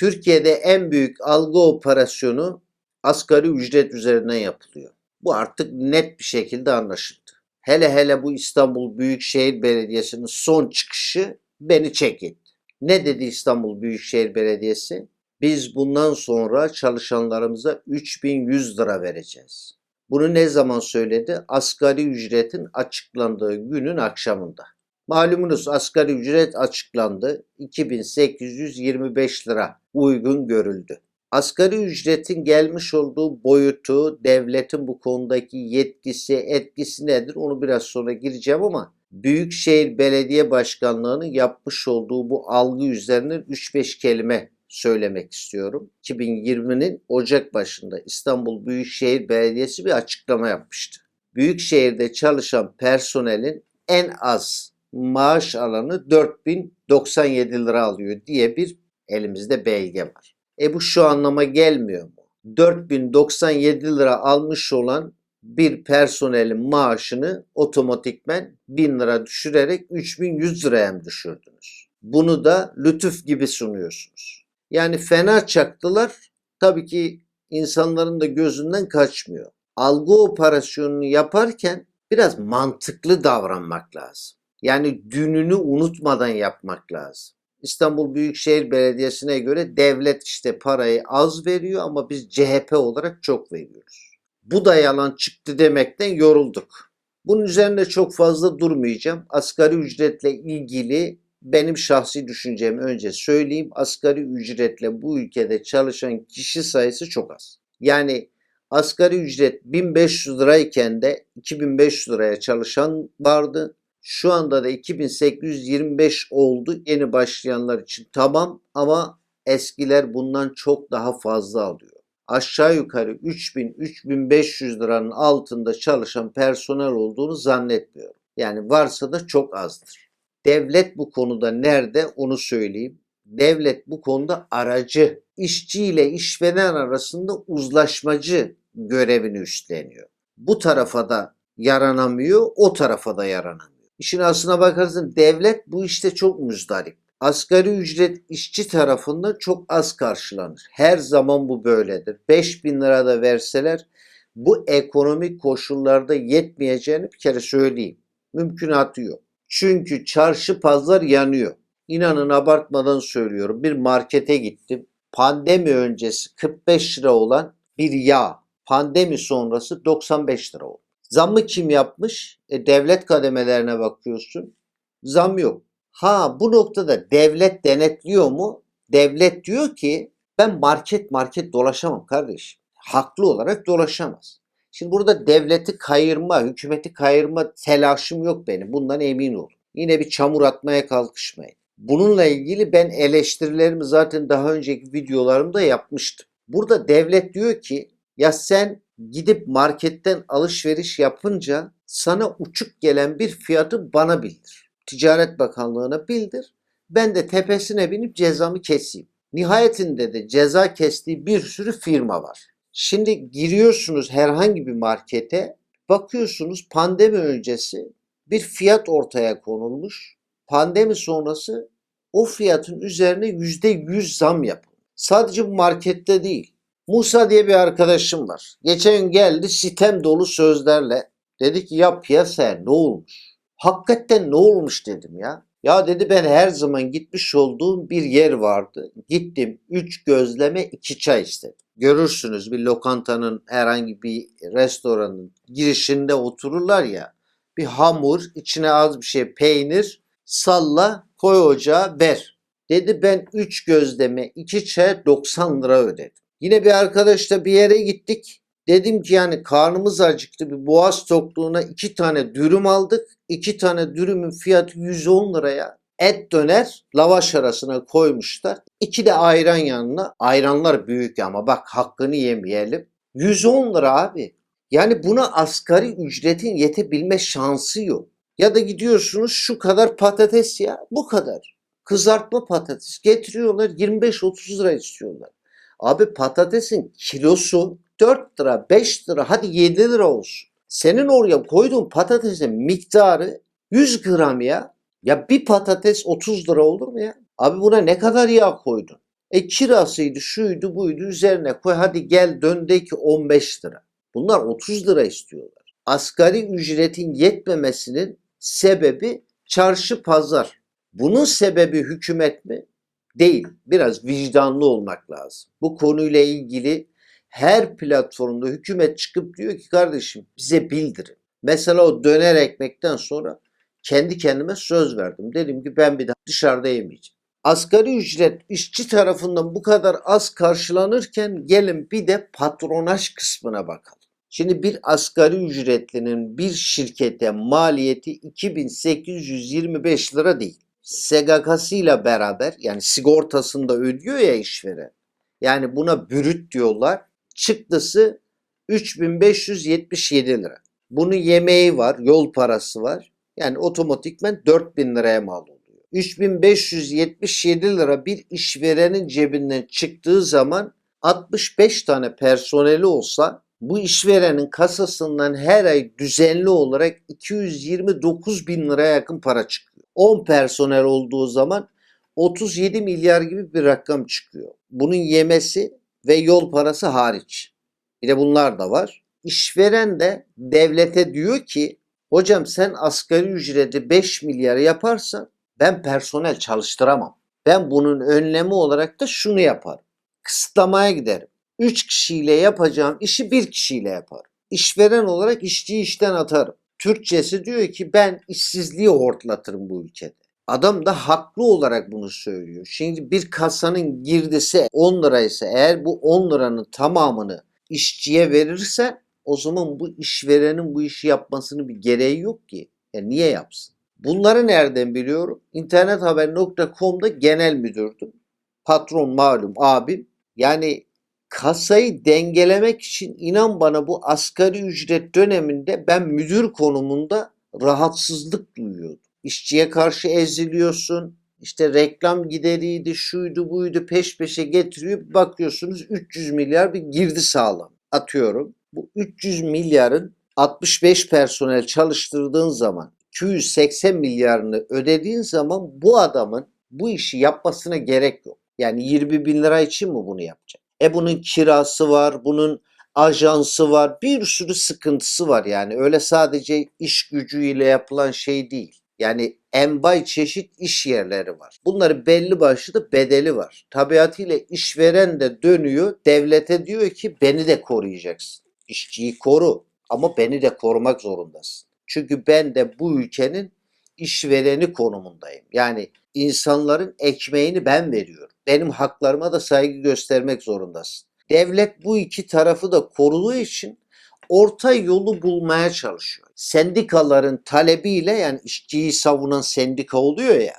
Türkiye'de en büyük algı operasyonu asgari ücret üzerinden yapılıyor. Bu artık net bir şekilde anlaşıldı. Hele hele bu İstanbul Büyükşehir Belediyesi'nin son çıkışı beni çek etti. Ne dedi İstanbul Büyükşehir Belediyesi? Biz bundan sonra çalışanlarımıza 3100 lira vereceğiz. Bunu ne zaman söyledi? Asgari ücretin açıklandığı günün akşamında. Malumunuz asgari ücret açıklandı. 2825 lira uygun görüldü. Asgari ücretin gelmiş olduğu boyutu, devletin bu konudaki yetkisi, etkisi nedir onu biraz sonra gireceğim ama Büyükşehir Belediye Başkanlığı'nın yapmış olduğu bu algı üzerinden 3-5 kelime söylemek istiyorum. 2020'nin Ocak başında İstanbul Büyükşehir Belediyesi bir açıklama yapmıştı. Büyükşehir'de çalışan personelin en az maaş alanı 4097 lira alıyor diye bir elimizde belge var. E bu şu anlama gelmiyor mu? 4097 lira almış olan bir personelin maaşını otomatikmen 1000 lira düşürerek 3100 liraya mı düşürdünüz? Bunu da lütuf gibi sunuyorsunuz. Yani fena çaktılar. Tabii ki insanların da gözünden kaçmıyor. Algı operasyonunu yaparken biraz mantıklı davranmak lazım. Yani dününü unutmadan yapmak lazım. İstanbul Büyükşehir Belediyesi'ne göre devlet işte parayı az veriyor ama biz CHP olarak çok veriyoruz. Bu da yalan çıktı demekten yorulduk. Bunun üzerine çok fazla durmayacağım. Asgari ücretle ilgili benim şahsi düşüncemi önce söyleyeyim. Asgari ücretle bu ülkede çalışan kişi sayısı çok az. Yani asgari ücret 1500 lirayken de 2500 liraya çalışan vardı. Şu anda da 2825 oldu yeni başlayanlar için tamam ama eskiler bundan çok daha fazla alıyor. Aşağı yukarı 3000-3500 liranın altında çalışan personel olduğunu zannetmiyorum. Yani varsa da çok azdır. Devlet bu konuda nerede onu söyleyeyim. Devlet bu konuda aracı, işçi ile işveren arasında uzlaşmacı görevini üstleniyor. Bu tarafa da yaranamıyor, o tarafa da yaranamıyor. İşin aslına bakarsın devlet bu işte çok müzdarip. Asgari ücret işçi tarafından çok az karşılanır. Her zaman bu böyledir. 5000 lira da verseler bu ekonomik koşullarda yetmeyeceğini bir kere söyleyeyim. Mümkünatı yok. Çünkü çarşı pazar yanıyor. İnanın abartmadan söylüyorum. Bir markete gittim. Pandemi öncesi 45 lira olan bir yağ pandemi sonrası 95 lira oldu. Zammı kim yapmış? E, devlet kademelerine bakıyorsun. Zam yok. Ha bu noktada devlet denetliyor mu? Devlet diyor ki ben market market dolaşamam kardeşim. Haklı olarak dolaşamaz. Şimdi burada devleti kayırma, hükümeti kayırma telaşım yok benim. Bundan emin olun. Yine bir çamur atmaya kalkışmayın. Bununla ilgili ben eleştirilerimi zaten daha önceki videolarımda yapmıştım. Burada devlet diyor ki ya sen gidip marketten alışveriş yapınca sana uçuk gelen bir fiyatı bana bildir. Ticaret Bakanlığı'na bildir. Ben de tepesine binip cezamı keseyim. Nihayetinde de ceza kestiği bir sürü firma var. Şimdi giriyorsunuz herhangi bir markete, bakıyorsunuz pandemi öncesi bir fiyat ortaya konulmuş. Pandemi sonrası o fiyatın üzerine yüzde yüz zam yapılmış. Sadece bu markette değil. Musa diye bir arkadaşım var. Geçen gün geldi sitem dolu sözlerle. Dedi ki ya piyasaya ne olmuş? Hakikaten ne olmuş dedim ya. Ya dedi ben her zaman gitmiş olduğum bir yer vardı. Gittim 3 gözleme 2 çay istedim. Görürsünüz bir lokantanın herhangi bir restoranın girişinde otururlar ya. Bir hamur, içine az bir şey peynir, salla, koy ocağa ver. Dedi ben 3 gözleme 2 çay 90 lira ödedim. Yine bir arkadaşla bir yere gittik. Dedim ki yani karnımız acıktı bir boğaz tokluğuna iki tane dürüm aldık. İki tane dürümün fiyatı 110 liraya. Et döner lavaş arasına koymuşlar. İki de ayran yanına. Ayranlar büyük ama bak hakkını yemeyelim. 110 lira abi. Yani buna asgari ücretin yetebilme şansı yok. Ya da gidiyorsunuz şu kadar patates ya bu kadar. Kızartma patates getiriyorlar 25-30 lira istiyorlar. Abi patatesin kilosu 4 lira, 5 lira, hadi 7 lira olsun. Senin oraya koyduğun patatesin miktarı 100 gram ya. Ya bir patates 30 lira olur mu ya? Abi buna ne kadar yağ koydun? E kirasıydı, şuydu, buydu üzerine koy. Hadi gel dön de ki 15 lira. Bunlar 30 lira istiyorlar. Asgari ücretin yetmemesinin sebebi çarşı pazar. Bunun sebebi hükümet mi? Değil. Biraz vicdanlı olmak lazım. Bu konuyla ilgili her platformda hükümet çıkıp diyor ki kardeşim bize bildirin. Mesela o döner ekmekten sonra kendi kendime söz verdim. Dedim ki ben bir daha dışarıda yemeyeceğim. Asgari ücret işçi tarafından bu kadar az karşılanırken gelin bir de patronaj kısmına bakalım. Şimdi bir asgari ücretlinin bir şirkete maliyeti 2825 lira değil. SGK'sıyla beraber yani sigortasını da ödüyor ya işveren. Yani buna bürüt diyorlar. Çıktısı 3577 lira. Bunun yemeği var, yol parası var. Yani otomatikmen 4000 liraya mal oluyor. 3577 lira bir işverenin cebinden çıktığı zaman 65 tane personeli olsa bu işverenin kasasından her ay düzenli olarak 229 bin liraya yakın para çıkıyor. 10 personel olduğu zaman 37 milyar gibi bir rakam çıkıyor. Bunun yemesi ve yol parası hariç. Bir de bunlar da var. İşveren de devlete diyor ki hocam sen asgari ücreti 5 milyar yaparsan ben personel çalıştıramam. Ben bunun önlemi olarak da şunu yaparım. Kısıtlamaya giderim. 3 kişiyle yapacağım işi bir kişiyle yaparım. İşveren olarak işçiyi işten atarım. Türkçesi diyor ki ben işsizliği hortlatırım bu ülkede. Adam da haklı olarak bunu söylüyor. Şimdi bir kasanın girdisi 10 liraysa eğer bu 10 liranın tamamını işçiye verirse o zaman bu işverenin bu işi yapmasının bir gereği yok ki. Ya niye yapsın? Bunları nereden biliyorum? İnternethaber.com'da genel müdürdüm. Patron malum abim. Yani kasayı dengelemek için inan bana bu asgari ücret döneminde ben müdür konumunda rahatsızlık duyuyordum. İşçiye karşı eziliyorsun. İşte reklam gideriydi, şuydu buydu peş peşe getiriyor. Bakıyorsunuz 300 milyar bir girdi sağlam. Atıyorum. Bu 300 milyarın 65 personel çalıştırdığın zaman 280 milyarını ödediğin zaman bu adamın bu işi yapmasına gerek yok. Yani 20 bin lira için mi bunu yapacak? E bunun kirası var, bunun ajansı var, bir sürü sıkıntısı var yani. Öyle sadece iş gücüyle yapılan şey değil. Yani envai çeşit iş yerleri var. Bunların belli başlı da bedeli var. Tabiatıyla işveren de dönüyor, devlete diyor ki beni de koruyacaksın. İşçiyi koru ama beni de korumak zorundasın. Çünkü ben de bu ülkenin işvereni konumundayım. Yani insanların ekmeğini ben veriyorum. Benim haklarıma da saygı göstermek zorundasın. Devlet bu iki tarafı da koruduğu için orta yolu bulmaya çalışıyor. Sendikaların talebiyle yani işçiyi savunan sendika oluyor ya.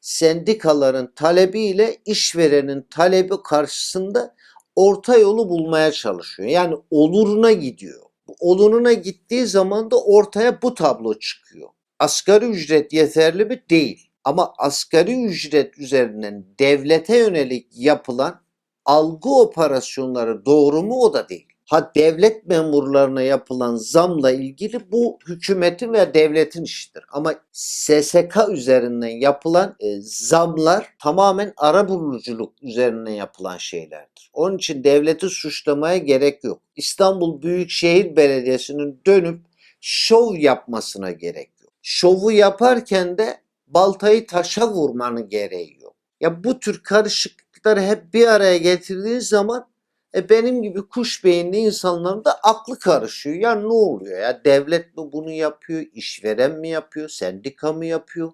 Sendikaların talebiyle işverenin talebi karşısında orta yolu bulmaya çalışıyor. Yani oluruna gidiyor. Oluruna gittiği zaman da ortaya bu tablo çıkıyor. Asgari ücret yeterli mi? Değil. Ama asgari ücret üzerinden devlete yönelik yapılan algı operasyonları doğru mu o da değil. Ha devlet memurlarına yapılan zamla ilgili bu hükümetin ve devletin işidir. Ama SSK üzerinden yapılan e, zamlar tamamen ara buluculuk üzerinden yapılan şeylerdir. Onun için devleti suçlamaya gerek yok. İstanbul Büyükşehir Belediyesi'nin dönüp şov yapmasına gerek yok. Şovu yaparken de baltayı taşa vurmanın gereği yok. Ya bu tür karışıklıkları hep bir araya getirdiğin zaman e benim gibi kuş beyinli insanların da aklı karışıyor. Ya ne oluyor ya? Devlet mi bunu yapıyor? işveren mi yapıyor? Sendika mı yapıyor?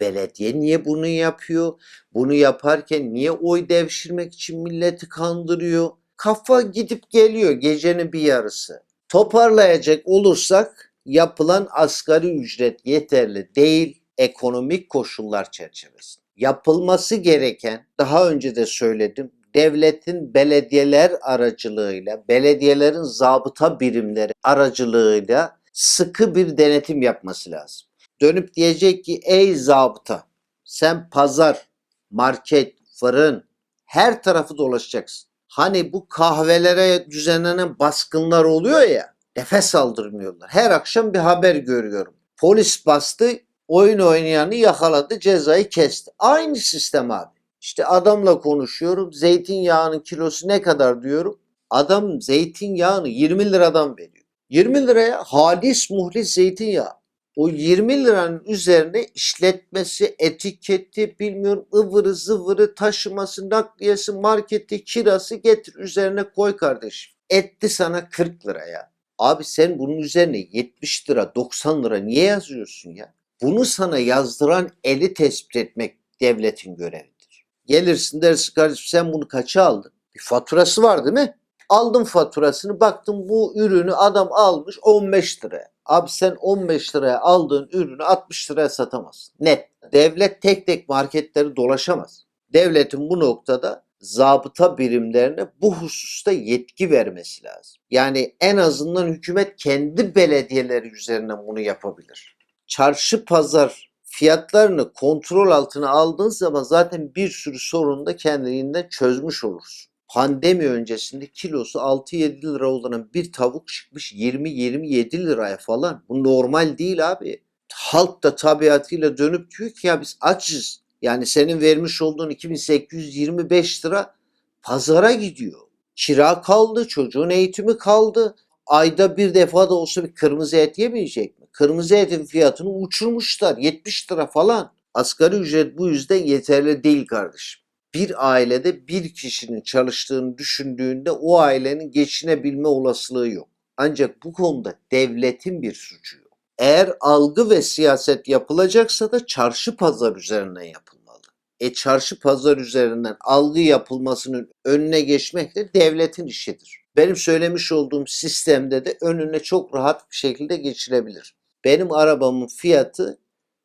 Belediye niye bunu yapıyor? Bunu yaparken niye oy devşirmek için milleti kandırıyor? Kafa gidip geliyor gecenin bir yarısı. Toparlayacak olursak yapılan asgari ücret yeterli değil ekonomik koşullar çerçevesinde. Yapılması gereken daha önce de söyledim devletin belediyeler aracılığıyla, belediyelerin zabıta birimleri aracılığıyla sıkı bir denetim yapması lazım. Dönüp diyecek ki ey zabıta sen pazar, market, fırın her tarafı dolaşacaksın. Hani bu kahvelere düzenlenen baskınlar oluyor ya nefes aldırmıyorlar. Her akşam bir haber görüyorum. Polis bastı, oyun oynayanı yakaladı, cezayı kesti. Aynı sistem abi. İşte adamla konuşuyorum. Zeytinyağının kilosu ne kadar diyorum. Adam zeytinyağını 20 liradan veriyor. 20 liraya halis muhlis zeytinyağı. O 20 liranın üzerine işletmesi, etiketi, bilmiyorum ıvırı zıvırı, taşıması, nakliyesi, marketi, kirası getir üzerine koy kardeşim. Etti sana 40 liraya. Abi sen bunun üzerine 70 lira, 90 lira niye yazıyorsun ya? Bunu sana yazdıran eli tespit etmek devletin görevidir. Gelirsin dersin kardeşim sen bunu kaça aldın? Bir faturası var değil mi? Aldım faturasını baktım bu ürünü adam almış 15 liraya. Abi sen 15 liraya aldığın ürünü 60 liraya satamazsın. Net. Devlet tek tek marketleri dolaşamaz. Devletin bu noktada zabıta birimlerine bu hususta yetki vermesi lazım. Yani en azından hükümet kendi belediyeleri üzerinden bunu yapabilir. Çarşı pazar fiyatlarını kontrol altına aldığın zaman zaten bir sürü sorunu da kendiliğinden çözmüş olursun. Pandemi öncesinde kilosu 6-7 lira olan bir tavuk çıkmış 20-27 liraya falan. Bu normal değil abi. Halk da tabiatıyla dönüp diyor ki ya biz açız. Yani senin vermiş olduğun 2825 lira pazara gidiyor. Kira kaldı, çocuğun eğitimi kaldı. Ayda bir defa da olsa bir kırmızı et yemeyecek mi? Kırmızı etin fiyatını uçurmuşlar. 70 lira falan. Asgari ücret bu yüzden yeterli değil kardeşim. Bir ailede bir kişinin çalıştığını düşündüğünde o ailenin geçinebilme olasılığı yok. Ancak bu konuda devletin bir suçu yok. Eğer algı ve siyaset yapılacaksa da çarşı pazar üzerinden yapılmalı. E çarşı pazar üzerinden algı yapılmasının önüne geçmek de devletin işidir. Benim söylemiş olduğum sistemde de önüne çok rahat bir şekilde geçilebilir. Benim arabamın fiyatı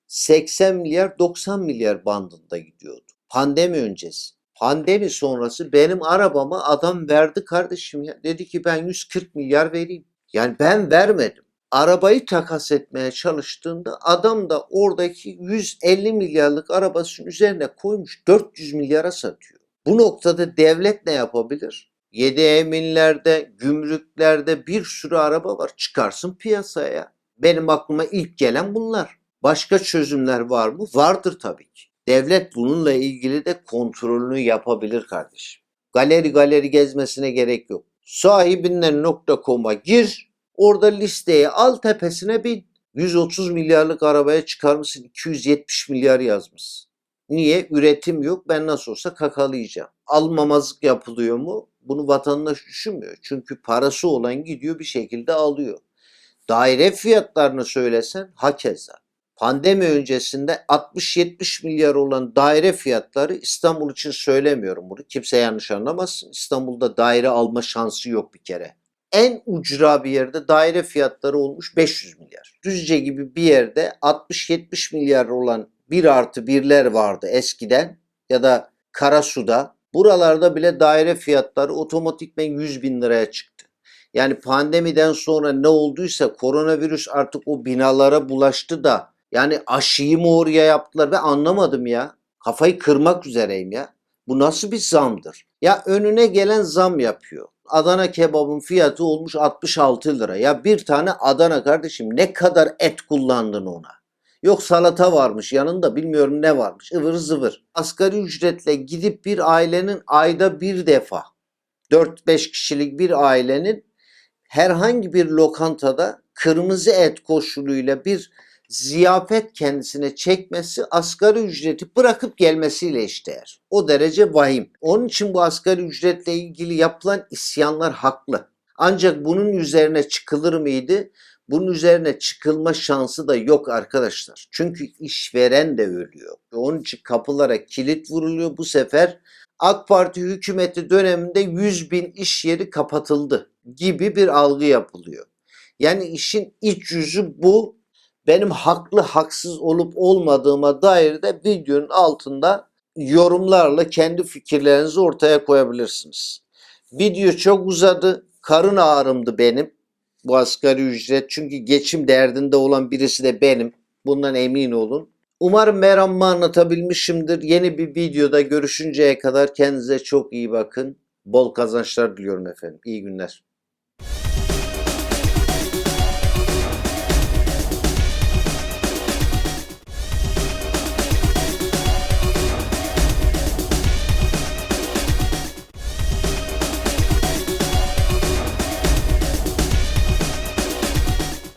80 milyar 90 milyar bandında gidiyordu. Pandemi öncesi. Pandemi sonrası benim arabama adam verdi kardeşim ya. Dedi ki ben 140 milyar vereyim. Yani ben vermedim. Arabayı takas etmeye çalıştığında adam da oradaki 150 milyarlık arabasının üzerine koymuş 400 milyara satıyor. Bu noktada devlet ne yapabilir? 7 eminlerde, gümrüklerde bir sürü araba var. Çıkarsın piyasaya. Benim aklıma ilk gelen bunlar. Başka çözümler var mı? Vardır tabii ki. Devlet bununla ilgili de kontrolünü yapabilir kardeşim. Galeri galeri gezmesine gerek yok. Sahibinden.com'a gir. Orada listeyi al tepesine bin. 130 milyarlık arabaya çıkarmışsın 270 milyar yazmışsın. Niye? Üretim yok. Ben nasıl olsa kakalayacağım. Almamazlık yapılıyor mu? Bunu vatandaş düşünmüyor. Çünkü parası olan gidiyor bir şekilde alıyor. Daire fiyatlarını söylesen hakeza. Pandemi öncesinde 60-70 milyar olan daire fiyatları İstanbul için söylemiyorum bunu. Kimse yanlış anlamasın. İstanbul'da daire alma şansı yok bir kere. En ucra bir yerde daire fiyatları olmuş 500 milyar. Düzce gibi bir yerde 60-70 milyar olan bir artı birler vardı eskiden ya da Karasu'da. Buralarda bile daire fiyatları otomatikmen 100 bin liraya çıktı. Yani pandemiden sonra ne olduysa koronavirüs artık o binalara bulaştı da yani aşıyı mı oraya yaptılar ben anlamadım ya. Kafayı kırmak üzereyim ya. Bu nasıl bir zamdır? Ya önüne gelen zam yapıyor. Adana kebabın fiyatı olmuş 66 lira. Ya bir tane Adana kardeşim ne kadar et kullandın ona? Yok salata varmış yanında bilmiyorum ne varmış ıvır zıvır. Asgari ücretle gidip bir ailenin ayda bir defa 4-5 kişilik bir ailenin herhangi bir lokantada kırmızı et koşuluyla bir ziyafet kendisine çekmesi asgari ücreti bırakıp gelmesiyle eşdeğer. O derece vahim. Onun için bu asgari ücretle ilgili yapılan isyanlar haklı. Ancak bunun üzerine çıkılır mıydı? Bunun üzerine çıkılma şansı da yok arkadaşlar. Çünkü işveren de ölüyor. Onun için kapılara kilit vuruluyor. Bu sefer AK Parti hükümeti döneminde 100 bin iş yeri kapatıldı gibi bir algı yapılıyor. Yani işin iç yüzü bu benim haklı haksız olup olmadığıma dair de videonun altında yorumlarla kendi fikirlerinizi ortaya koyabilirsiniz. Video çok uzadı. Karın ağrımdı benim bu asgari ücret. Çünkü geçim derdinde olan birisi de benim. Bundan emin olun. Umarım meramımı anlatabilmişimdir. Yeni bir videoda görüşünceye kadar kendinize çok iyi bakın. Bol kazançlar diliyorum efendim. İyi günler.